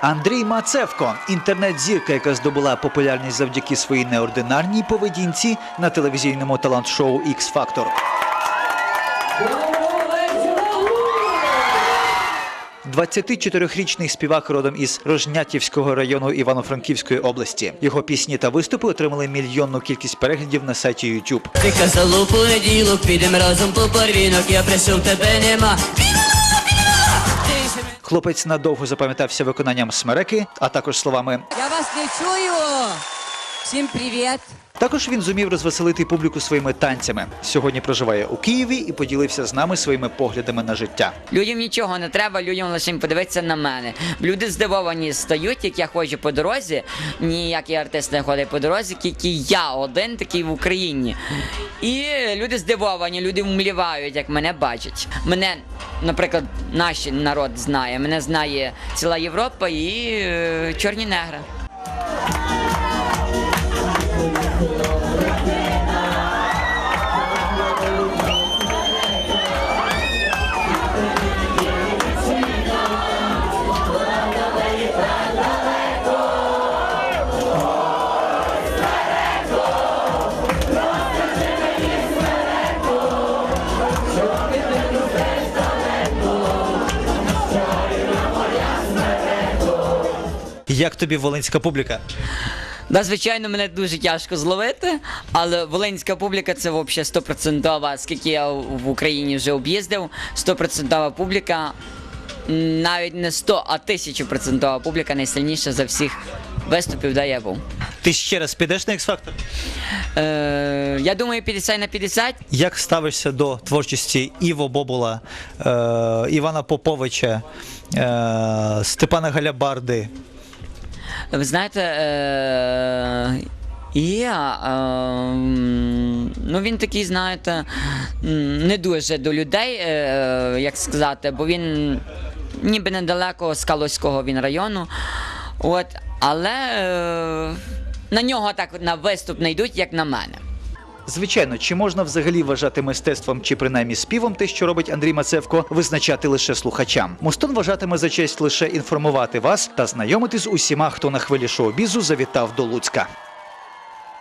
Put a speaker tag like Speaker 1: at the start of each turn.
Speaker 1: Андрій Мацевко, інтернет-зірка, яка здобула популярність завдяки своїй неординарній поведінці на телевізійному талант-шоу X Factor. – 24-річний співак родом із Рожнятівського району Івано-Франківської області. Його пісні та виступи отримали мільйонну кількість переглядів на сайті YouTube.
Speaker 2: Ти казала у понеділок, підемо разом по барвінок, я прийшов, тебе нема.
Speaker 1: Хлопець надовго запам'ятався виконанням смереки, а також словами
Speaker 3: Я вас не чую. Всім привіт.
Speaker 1: Також він зумів розвеселити публіку своїми танцями. Сьогодні проживає у Києві і поділився з нами своїми поглядами на життя.
Speaker 4: Людям нічого не треба, людям лише подивитися на мене. Люди здивовані стають, як я ходжу по дорозі. Ніякий артист не ходить по дорозі, тільки я один такий в Україні. І люди здивовані, люди вмлівають, як мене бачать. Мене, наприклад, наш народ знає. Мене знає ціла Європа і е, чорні негри.
Speaker 1: Як тобі волинська публіка?
Speaker 4: Да, звичайно, мене дуже тяжко зловити, але волинська публіка це взагалі стопроцентова, скільки я в Україні вже об'їздив, стопроцентова публіка, навіть не 100, а тисячопроцентова публіка найсильніша за всіх виступів, де я був.
Speaker 1: Ти ще раз підеш на X-Factor?
Speaker 4: Е, я думаю, 50 на 50.
Speaker 1: Як ставишся до творчості Іво Бобула, е, Івана Поповича, е, Степана Галябарди?
Speaker 4: Ви знаєте, е, я, е, м, ну він такий, знаєте, не дуже до людей, е, як сказати, бо він ніби недалеко з Калузького він району. От, але е, на нього так на виступ не йдуть, як на мене.
Speaker 1: Звичайно, чи можна взагалі вважати мистецтвом чи принаймні співом те, що робить Андрій Мацевко, визначати лише слухачам. Мустон вважатиме за честь лише інформувати вас та знайомити з усіма, хто на хвилі шоу-бізу завітав до Луцька.